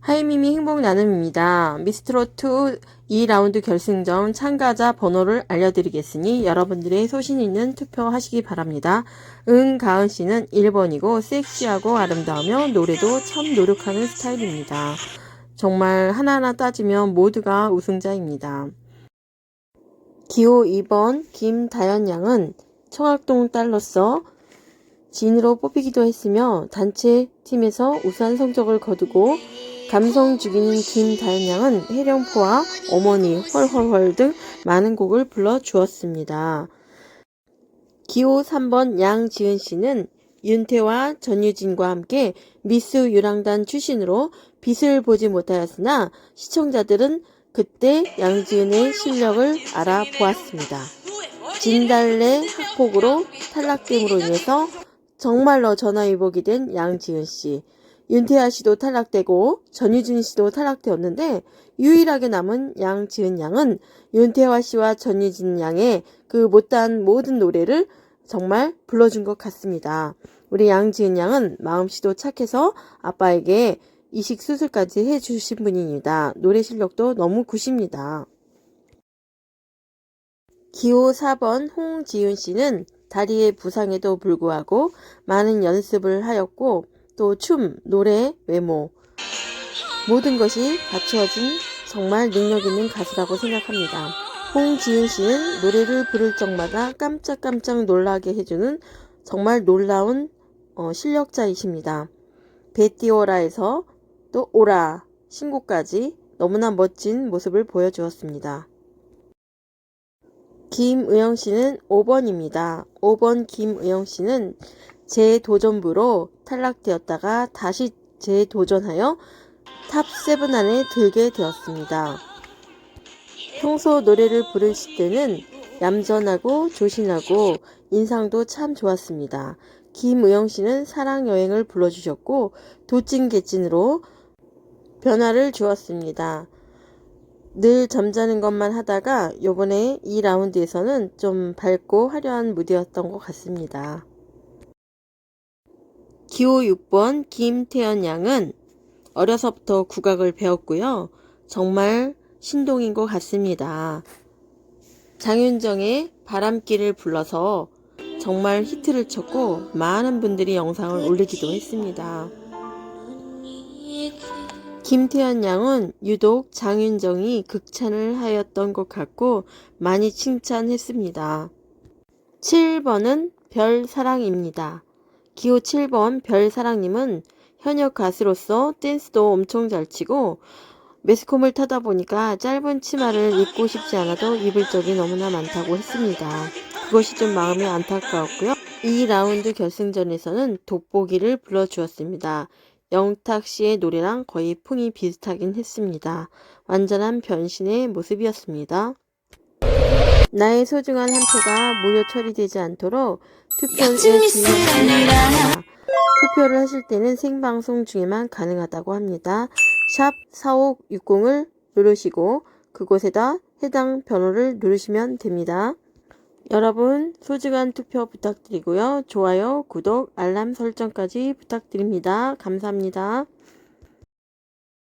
하이미미 행복 나눔입니다. 미스트롯2 2라운드 결승전 참가자 번호를 알려드리겠으니 여러분들의 소신 있는 투표하시기 바랍니다. 은가은 씨는 1번이고 섹시하고 아름다우며 노래도 참 노력하는 스타일입니다. 정말 하나하나 따지면 모두가 우승자입니다. 기호 2번 김다연 양은 청학동 딸로서 진으로 뽑히기도 했으며 단체 팀에서 우수한 성적을 거두고 감성 죽이는 김다연 양은 해령포와 어머니 헐헐헐 등 많은 곡을 불러주었습니다. 기호 3번 양지은 씨는 윤태와 전유진과 함께 미스 유랑단 출신으로 빛을 보지 못하였으나 시청자들은 그때 양지은의 실력을 알아보았습니다. 진달래 학폭으로 탈락됨으로 인해서 정말로 전화위복이 된 양지은 씨. 윤태아 씨도 탈락되고 전유진 씨도 탈락되었는데 유일하게 남은 양지은 양은 윤태화 씨와 전유진 양의 그 못다한 모든 노래를 정말 불러준 것 같습니다. 우리 양지은 양은 마음씨도 착해서 아빠에게 이식 수술까지 해주신 분입니다. 노래 실력도 너무 굿입니다. 기호 4번 홍지윤 씨는 다리의 부상에도 불구하고 많은 연습을 하였고 또 춤, 노래, 외모 모든 것이 갖추어진 정말 능력 있는 가수라고 생각합니다. 홍지윤 씨는 노래를 부를 적마다 깜짝깜짝 놀라게 해주는 정말 놀라운 어, 실력자이십니다. 베티오라에서 또 오라 신곡까지 너무나 멋진 모습을 보여주었습니다. 김의영 씨는 5번입니다. 5번 김의영 씨는 재도전부로 탈락되었다가 다시 재도전하여 탑7 안에 들게 되었습니다. 평소 노래를 부르실 때는 얌전하고 조신하고 인상도 참 좋았습니다. 김의영 씨는 사랑여행을 불러주셨고 도찐개찐으로 변화를 주었습니다. 늘 점잖은 것만 하다가 요번에 2라운드에서는 좀 밝고 화려한 무대였던 것 같습니다. 기호 6번 김태연 양은 어려서부터 국악을 배웠고요. 정말 신동인 것 같습니다. 장윤정의 바람길을 불러서 정말 히트를 쳤고 많은 분들이 영상을 올리기도 했습니다. 김태현 양은 유독 장윤정이 극찬을 하였던 것 같고 많이 칭찬했습니다. 7번은 별사랑입니다. 기호 7번 별사랑님은 현역 가수로서 댄스도 엄청 잘 치고 매스컴을 타다 보니까 짧은 치마를 입고 싶지 않아도 입을 적이 너무나 많다고 했습니다. 그것이 좀 마음이 안타까웠고요. 2라운드 결승전에서는 돋보기를 불러주었습니다. 영탁 씨의 노래랑 거의 풍이 비슷하긴 했습니다. 완전한 변신의 모습이었습니다. 나의 소중한 한 표가 무효 처리되지 않도록 투표를 진행합니다. 투표를 하실 때는 생방송 중에만 가능하다고 합니다. 샵 4560을 누르시고 그곳에다 해당 번호를 누르시면 됩니다. 여러분 소중한 투표 부탁드리고요. 좋아요, 구독, 알람 설정까지 부탁드립니다. 감사합니다.